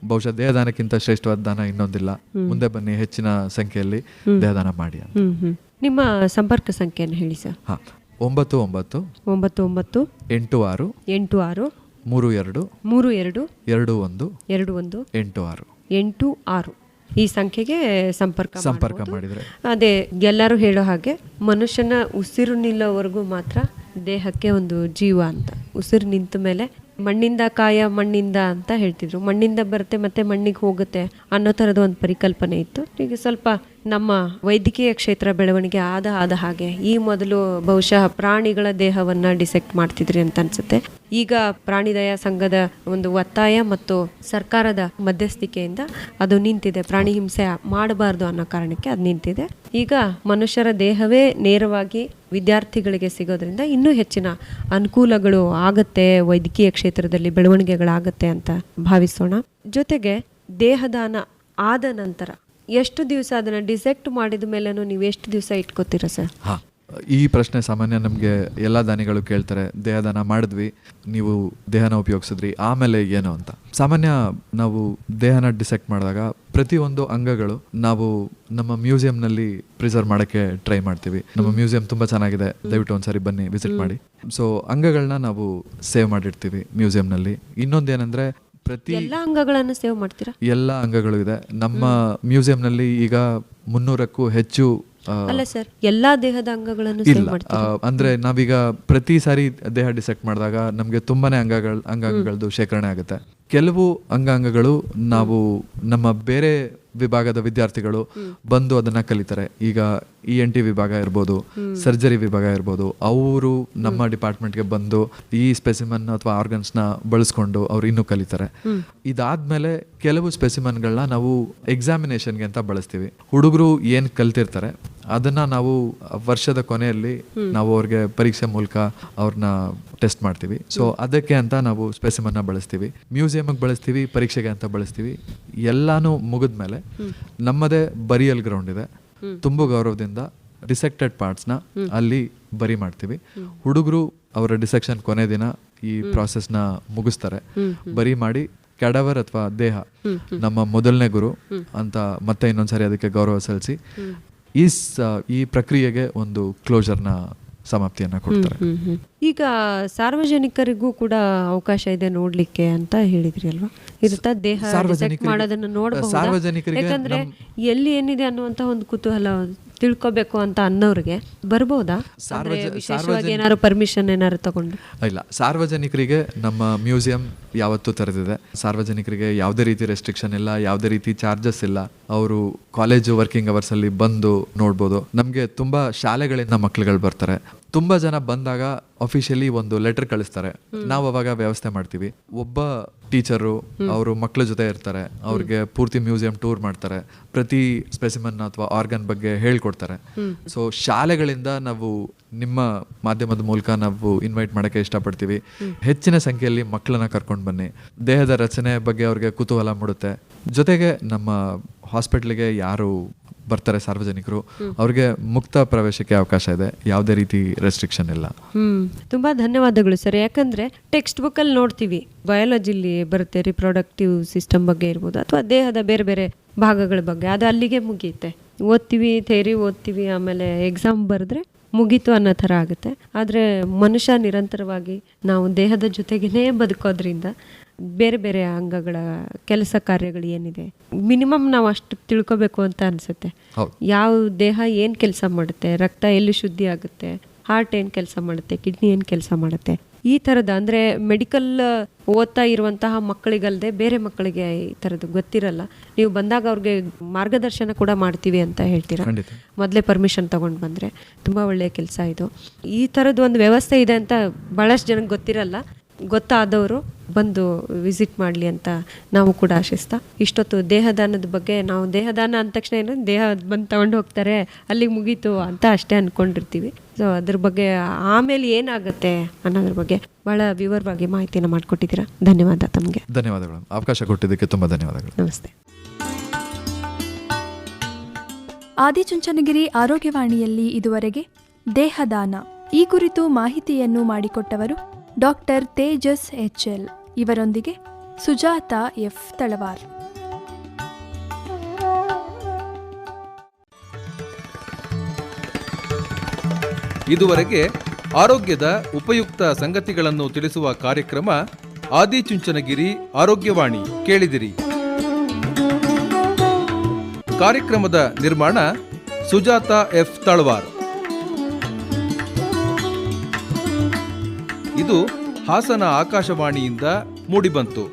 C: ಬಹುಶಃ ದೇಹದಾನಕ್ಕಿಂತ ಶ್ರೇಷ್ಠವಾದ ದಾನ ಇನ್ನೊಂದಿಲ್ಲ. ಮುಂದೆ ಬನ್ನಿ ಹೆಚ್ಚಿನ ಸಂಖ್ಯೆಯಲ್ಲಿ ದೇಹದಾನ ಮಾಡಿ ಅಂತ.
B: ನಿಮ್ಮ ಸಂಪರ್ಕ ಸಂಖ್ಯೆಯನ್ನು ಹೇಳಿ ಸರ್.
C: ಹಾ. ಒಂಬತ್ತು ಒಂಬತ್ತು.
B: ಒಂಬತ್ತು ಒಂಬತ್ತು.
C: ಎಂಟು ಆರು.
B: ಎಂಟು ಆರು.
C: ಮೂರು ಎರಡು.
B: ಮೂರು ಎರಡು.
C: ಎರಡು ಒಂದು.
B: ಎರಡು ಒಂದು.
C: ಎಂಟು ಆರು.
B: ಎಂಟು ಆರು. ಈ ಸಂಖ್ಯೆಗೆ ಸಂಪರ್ಕ
C: ಸಂಪರ್ಕ. ಮಾಡಿದ್ರೆ.
B: ಅದೇ ಎಲ್ಲರೂ ಹೇಳೋ ಹಾಗೆ ಮನುಷ್ಯನ ಉಸಿರು ನಿಲ್ಲೋವರೆಗೂ ಮಾತ್ರ ದೇಹಕ್ಕೆ ಒಂದು ಜೀವ ಅಂತ. ಉಸಿರು ನಿಂತ ಮೇಲೆ ಮಣ್ಣಿಂದ ಕಾಯ, ಮಣ್ಣಿಂದ ಅಂತ ಹೇಳ್ತಿದ್ರು. ಮಣ್ಣಿಂದ ಬರುತ್ತೆ ಮತ್ತೆ ಮಣ್ಣಿಗೆ ಹೋಗುತ್ತೆ ಅನ್ನೋ ಥರದ ಒಂದು ಪರಿಕಲ್ಪನೆ ಇತ್ತು. ಈಗ ಸ್ವಲ್ಪ ನಮ್ಮ ವೈದ್ಯಕೀಯ ಕ್ಷೇತ್ರ ಬೆಳವಣಿಗೆ ಆದ ಆದ ಹಾಗೆ ಈ ಮೊದಲು ಬಹುಶಃ ಪ್ರಾಣಿಗಳ ದೇಹವನ್ನ ಡಿಸೆಕ್ಟ್ ಮಾಡ್ತಿದ್ರಿ ಅಂತ ಅನ್ಸುತ್ತೆ. ಈಗ ಪ್ರಾಣಿದಯ ಸಂಘದ ಒಂದು ಒತ್ತಾಯ ಮತ್ತು ಸರ್ಕಾರದ ಮಧ್ಯಸ್ಥಿಕೆಯಿಂದ ಅದು ನಿಂತಿದೆ. ಪ್ರಾಣಿ ಹಿಂಸೆ ಮಾಡಬಾರ್ದು ಅನ್ನೋ ಕಾರಣಕ್ಕೆ ಅದು ನಿಂತಿದೆ. ಈಗ ಮನುಷ್ಯರ ದೇಹವೇ ನೇರವಾಗಿ ವಿದ್ಯಾರ್ಥಿಗಳಿಗೆ ಸಿಗೋದ್ರಿಂದ ಇನ್ನೂ ಹೆಚ್ಚಿನ ಅನುಕೂಲಗಳು ಆಗತ್ತೆ, ವೈದ್ಯಕೀಯ ಕ್ಷೇತ್ರದಲ್ಲಿ ಬೆಳವಣಿಗೆಗಳಾಗತ್ತೆ ಅಂತ ಭಾವಿಸೋಣ. ಜೊತೆಗೆ ದೇಹದಾನ ಆದ ನಂತರ ಎಷ್ಟು ದಿವಸ ಅದನ್ನು ಡಿಸೆಕ್ಟ್ ಮಾಡಿದ ಮೇಲೂ ನೀವು ಎಷ್ಟು ದಿವಸ ಇಟ್ಕೋತೀರಾ ಸರ್?
C: ಹಾ ಈ ಪ್ರಶ್ನೆ ಸಾಮಾನ್ಯ ನಮಗೆ ಎಲ್ಲ ದಾನಿಗಳು ಕೇಳ್ತಾರೆ ದೇಹದಾನ ಮಾಡಿದ್ವಿ ನೀವು ದೇಹನ ಉಪಯೋಗಿಸಿದ್ರಿ ಆಮೇಲೆ ಏನು ಅಂತ. ಸಾಮಾನ್ಯ ನಾವು ದೇಹನ ಡಿಸೆಕ್ಟ್ ಮಾಡಿದಾಗ ಪ್ರತಿಯೊಂದು ಅಂಗಗಳು ನಾವು ನಮ್ಮ ಮ್ಯೂಸಿಯಂನಲ್ಲಿ ಪ್ರಿಸರ್ವ್ ಮಾಡೋಕ್ಕೆ ಟ್ರೈ ಮಾಡ್ತೀವಿ. ನಮ್ಮ ಮ್ಯೂಸಿಯಂ ತುಂಬ ಚೆನ್ನಾಗಿದೆ ದಯವಿಟ್ಟು ಒಂದ್ಸರಿ ಬನ್ನಿ ವಿಸಿಟ್ ಮಾಡಿ. ಸೊ ಅಂಗಗಳನ್ನ ನಾವು ಸೇವ್ ಮಾಡಿರ್ತೀವಿ ಮ್ಯೂಸಿಯಂನಲ್ಲಿ. ಇನ್ನೊಂದೇನೆಂದ್ರೆ ಪ್ರತಿ
B: ಎಲ್ಲ ಅಂಗಗಳನ್ನು ಸೇವ್ ಮಾಡ್ತೀರಾ?
C: ಎಲ್ಲ ಅಂಗಗಳು ಇದೆ. ನಮ್ಮ ಮ್ಯೂಸಿಯಂನಲ್ಲಿ ಈಗ ಮುನ್ನೂರಕ್ಕೂ ಹೆಚ್ಚು
B: ಅಲ್ಲ ಸರ್ ಎಲ್ಲಾ ದೇಹದ ಅಂಗಗಳನ್ನು ಸೇವ್ ಮಾಡ್ತೀರಾ?
C: ಅಂದ್ರೆ ನಾವೀಗ ಪ್ರತಿ ಸಾರಿ ದೇಹ ಡಿಸೆಕ್ಟ್ ಮಾಡಿದಾಗ ನಮಗೆ ತುಂಬಾನೇ ಅಂಗಗಳ ಅಂಗಾಂಗಗಳದ್ದು ಶೇಖರಣೆ ಆಗುತ್ತೆ. ಕೆಲವು ಅಂಗಾಂಗಗಳು ನಾವು ನಮ್ಮ ಬೇರೆ ವಿಭಾಗದ ವಿದ್ಯಾರ್ಥಿಗಳು ಬಂದು ಅದನ್ನ ಕಲಿತಾರೆ. ಈಗ ಇ ಎನ್ ಟಿ ವಿಭಾಗ ಇರ್ಬೋದು, ಸರ್ಜರಿ ವಿಭಾಗ ಇರ್ಬೋದು, ಅವರು ನಮ್ಮ ಡಿಪಾರ್ಟ್ಮೆಂಟ್ಗೆ ಬಂದು ಈ ಸ್ಪೆಸಿಮನ್ ಅಥವಾ ಆರ್ಗನ್ಸ್ನ ಬಳಸ್ಕೊಂಡು ಅವ್ರು ಇನ್ನೂ ಕಲಿತಾರೆ. ಇದಾದ್ಮೇಲೆ ಕೆಲವು ಸ್ಪೆಸಿಮನ್ಗಳನ್ನ ನಾವು ಎಕ್ಸಾಮಿನೇಷನ್ಗೆ ಅಂತ ಬಳಸ್ತೀವಿ. ಹುಡುಗರು ಏನ್ ಕಲ್ತಿರ್ತಾರೆ, ಅದನ್ನ ನಾವು ವರ್ಷದ ಕೊನೆಯಲ್ಲಿ ನಾವು ಅವ್ರಿಗೆ ಪರೀಕ್ಷೆ ಮೂಲಕ ಅವ್ರನ್ನ ಟೆಸ್ಟ್ ಮಾಡ್ತೀವಿ. ಸೊ ಅದಕ್ಕೆ ಅಂತ ನಾವು ಸ್ಪೆಸಿಮನ್ನ ಬಳಸ್ತೀವಿ. ಮ್ಯೂಸಿಯಮ್ಗೆ ಬಳಸ್ತೀವಿ, ಪರೀಕ್ಷೆಗೆ ಅಂತ ಬಳಸ್ತೀವಿ. ಎಲ್ಲಾನು ಮುಗಿದ್ಮೇಲೆ ನಮ್ಮದೇ ಬರಿಯಲ್ ಗ್ರೌಂಡ್ ಇದೆ. ತುಂಬ ಗೌರವದಿಂದ ಡಿಸೆಕ್ಟೆಡ್ ಪಾರ್ಟ್ಸ್ನ ಅಲ್ಲಿ ಬರಿ ಮಾಡ್ತೀವಿ. ಹುಡುಗರು ಅವರ ಡಿಸೆಕ್ಷನ್ ಕೊನೆ ದಿನ ಈ ಪ್ರಾಸೆಸ್ನ ಮುಗಿಸ್ತಾರೆ. ಬರಿ ಮಾಡಿ ಕೆಡವರ್ ಅಥವಾ ದೇಹ ನಮ್ಮ ಮೊದಲನೇ ಗುರು ಅಂತ ಮತ್ತೆ ಇನ್ನೊಂದ್ಸರಿ ಅದಕ್ಕೆ ಗೌರವ ಸಲ್ಲಿಸಿ ಈ ಈ ಪ್ರಕ್ರಿಯೆಗೆ ಒಂದು ಕ್ಲೋಜರ್ನ ಸಮಾಪ್ತಿಯನ್ನು ಕೊಡ್ತಾರೆ.
B: ಈಗ ಸಾರ್ವಜನಿಕರಿಗೂ ಕೂಡ ಅವಕಾಶ ಇದೆ ನೋಡ್ಲಿಕ್ಕೆ ಅಂತ ಹೇಳಿದ್ರಿ ಅಲ್ವಾ? ಇರುತ್ತಾ ದೇಹ
C: ಸಾರ್ವಜನಿಕರಿಗೆ-
B: ಮಾಡೋದನ್ನ ನೋಡಬಹುದು? ಯಾಕಂದ್ರೆ ಎಲ್ಲಿ ಏನಿದೆ ಅನ್ನುವಂತ ಒಂದು ಕುತೂಹಲ ತಿಳ್ಕೊಬೇಕು ಅಂತ ಅನ್ನೋರಿಗೆ ಬರ್ಬೋದಾ?
C: ಸಾರ್ವಜನಿಕ
B: ವಿಶೇಷವಾಗಿ ಏನಾದ್ರು ಪರ್ಮಿಷನ್ ಏನಾದ್ರು ತಗೊಂಡು?
C: ಇಲ್ಲ ಸಾರ್ವಜನಿಕರಿಗೆ ನಮ್ಮ ಮ್ಯೂಸಿಯಂ ಯಾವತ್ತೂ ತೆರೆದಿದೆ. ಸಾರ್ವಜನಿಕರಿಗೆ ಯಾವುದೇ ರೀತಿ ರೆಸ್ಟ್ರಿಕ್ಷನ್ ಇಲ್ಲ ಯಾವುದೇ ರೀತಿ ಚಾರ್ಜಸ್ ಇಲ್ಲ. ಅವರು ಕಾಲೇಜು ವರ್ಕಿಂಗ್ ಅವರ್ಸ್ ಅಲ್ಲಿ ಬಂದು ನೋಡ್ಬೋದು. ನಮಗೆ ತುಂಬಾ ಶಾಲೆಗಳಿಂದ ಮಕ್ಕಳುಗಳು ಬರ್ತಾರೆ. ತುಂಬಾ ಜನ ಬಂದಾಗ ಅಫಿಷಿಯಲಿ ಒಂದು ಲೆಟರ್ ಕಳಿಸ್ತಾರೆ. ನಾವು ಅವಾಗ ವ್ಯವಸ್ಥೆ ಮಾಡ್ತೀವಿ. ಒಬ್ಬ ಟೀಚರು ಅವರು ಮಕ್ಕಳ ಜೊತೆ ಇರ್ತಾರೆ. ಅವ್ರಿಗೆ ಪೂರ್ತಿ ಮ್ಯೂಸಿಯಂ ಟೂರ್ ಮಾಡ್ತಾರೆ. ಪ್ರತಿ ಸ್ಪೆಸಿಮನ್ ಅಥವಾ ಆರ್ಗನ್ ಬಗ್ಗೆ ಹೇಳ್ಕೊಡ್ತಾರೆ. ಸೊ ಶಾಲೆಗಳಿಂದ ನಾವು ನಿಮ್ಮ ಮಾಧ್ಯಮದ ಮೂಲಕ ನಾವು ಇನ್ವೈಟ್ ಮಾಡೋಕ್ಕೆ ಇಷ್ಟಪಡ್ತೀವಿ. ಹೆಚ್ಚಿನ ಸಂಖ್ಯೆಯಲ್ಲಿ ಮಕ್ಕಳನ್ನ ಕರ್ಕೊಂಡು ಬನ್ನಿ. ದೇಹದ ರಚನೆ ಬಗ್ಗೆ ಅವ್ರಿಗೆ ಕುತೂಹಲ ಮೂಡುತ್ತೆ. ಜೊತೆಗೆ ನಮ್ಮ ಹಾಸ್ಪಿಟ್ಲಿಗೆ ಯಾರು ಬರ್ತಾರೆ ಸಾರ್ವಜನಿಕರು ಅವ್ರಿಗೆ ಮುಕ್ತ ಪ್ರವೇಶಕ್ಕೆ ಅವಕಾಶ ಇದೆ. ಯಾವುದೇ ರೀತಿ ರೆಸ್ಟ್ರಿಕ್ಷನ್ ಇಲ್ಲ.
B: ಹ್ಮ್. ತುಂಬಾ ಧನ್ಯವಾದಗಳು ಸರ್. ಯಾಕಂದ್ರೆ ಟೆಕ್ಸ್ಟ್ ಬುಕ್ ಅಲ್ಲಿ ನೋಡ್ತೀವಿ. ಬಯಾಲಜಿಲಿ ಬರುತ್ತೆ ರಿಪ್ರೊಡಕ್ಟಿವ್ ಸಿಸ್ಟಮ್ ಬಗ್ಗೆ ಇರ್ಬೋದು ಅಥವಾ ದೇಹದ ಬೇರೆ ಬೇರೆ ಭಾಗಗಳ ಬಗ್ಗೆ. ಅದು ಅಲ್ಲಿಗೆ ಮುಗಿಯುತ್ತೆ. ಓದ್ತೀವಿ ಥೇರಿ ಓದ್ತೀವಿ ಆಮೇಲೆ ಎಕ್ಸಾಮ್ ಬರೆದ್ರೆ ಮುಗೀತು ಅನ್ನೋ ಥರ ಆಗುತ್ತೆ. ಆದರೆ ಮನುಷ್ಯ ನಿರಂತರವಾಗಿ ನಾವು ದೇಹದ ಜೊತೆಗೇ ಬದುಕೋದ್ರಿಂದ ಬೇರೆ ಬೇರೆ ಅಂಗಗಳ ಕೆಲಸ ಕಾರ್ಯಗಳು ಏನಿದೆ? ಮಿನಿಮಮ್ ನಾವು ಅಷ್ಟು ತಿಳ್ಕೊಬೇಕು ಅಂತ ಅನ್ಸುತ್ತೆ. ಯಾವ ದೇಹ ಏನು ಕೆಲಸ ಮಾಡುತ್ತೆ? ರಕ್ತ ಎಲ್ಲಿ ಶುದ್ಧಿ ಆಗುತ್ತೆ? ಹಾರ್ಟ್ ಏನು ಕೆಲಸ ಮಾಡುತ್ತೆ? ಕಿಡ್ನಿ ಏನು ಕೆಲಸ ಮಾಡುತ್ತೆ? ಈ ಥರದ ಅಂದರೆ ಮೆಡಿಕಲ್ ಓದ್ತಾ ಇರುವಂತಹ ಮಕ್ಕಳಿಗಲ್ಲದೆ ಬೇರೆ ಮಕ್ಕಳಿಗೆ ಈ ಥರದ್ದು ಗೊತ್ತಿರಲ್ಲ. ನೀವು ಬಂದಾಗ ಅವ್ರಿಗೆ ಮಾರ್ಗದರ್ಶನ ಕೂಡ ಮಾಡ್ತೀವಿ ಅಂತ ಹೇಳ್ತೀರಾ? ಮೊದಲೇ ಪರ್ಮಿಷನ್ ತಗೊಂಡು ಬಂದರೆ. ತುಂಬ ಒಳ್ಳೆಯ ಕೆಲಸ ಇದು. ಈ ಥರದ್ದು ಒಂದು ವ್ಯವಸ್ಥೆ ಇದೆ ಅಂತ ಭಾಳಷ್ಟು ಜನಕ್ಕೆ ಗೊತ್ತಿರಲ್ಲ. ಗೊತ್ತಾದವರು ಬಂದು ವಿಸಿಟ್ ಮಾಡಲಿ ಅಂತ ನಾವು ಕೂಡ ಆಶಿಸ್ತಾ. ಇಷ್ಟೊತ್ತು ದೇಹದಾನದ ಬಗ್ಗೆ ನಾವು ದೇಹದಾನ ಅಂದ ತಕ್ಷಣ ಏನು ದೇಹ ಬಂದು ತಗೊಂಡು ಹೋಗ್ತಾರೆ ಅಲ್ಲಿಗೆ ಮುಗೀತು ಅಂತ ಅಷ್ಟೇ ಅಂದ್ಕೊಂಡಿರ್ತೀವಿ ಸೊ ಅದ್ರ ಬಗ್ಗೆ ಆಮೇಲೆ ಏನಾಗುತ್ತೆ ಅನ್ನೋದ್ರ ಬಗ್ಗೆ ಭಾಳ ವಿವರವಾಗಿ ಮಾಹಿತಿಯನ್ನು ಮಾಡಿಕೊಟ್ಟಿದ್ದೀರಾ. ಧನ್ಯವಾದ ತಮಗೆ.
C: ಧನ್ಯವಾದಗಳು. ಅವಕಾಶ ಕೊಟ್ಟಿದ್ದಕ್ಕೆ ತುಂಬ ಧನ್ಯವಾದಗಳು.
B: ನಮಸ್ತೆ.
A: ಆದಿಚುಂಚನಗಿರಿ ಆರೋಗ್ಯವಾಣಿಯಲ್ಲಿ ಇದುವರೆಗೆ ದೇಹದಾನ ಈ ಕುರಿತು ಮಾಹಿತಿಯನ್ನು ಮಾಡಿಕೊಟ್ಟವರು ಡಾಕ್ಟರ್ ತೇಜಸ್ ಎಚ್ ಎಲ್ ಇವರೊಂದಿಗೆ ಸುಜಾತ ಎಫ್ ತಳವಾರ್.
D: ಇದುವರೆಗೆ ಆರೋಗ್ಯದ ಉಪಯುಕ್ತ ಸಂಗತಿಗಳನ್ನು ತಿಳಿಸುವ ಕಾರ್ಯಕ್ರಮ ಆದಿಚುಂಚನಗಿರಿ ಆರೋಗ್ಯವಾಣಿ ಕೇಳಿದಿರಿ. ಕಾರ್ಯಕ್ರಮದ ನಿರ್ಮಾಣ ಸುಜಾತ ಎಫ್ ತಳವಾರ್. ಇದು ಹಾಸನ ಆಕಾಶವಾಣಿಯಿಂದ ಮೂಡಿಬಂತು.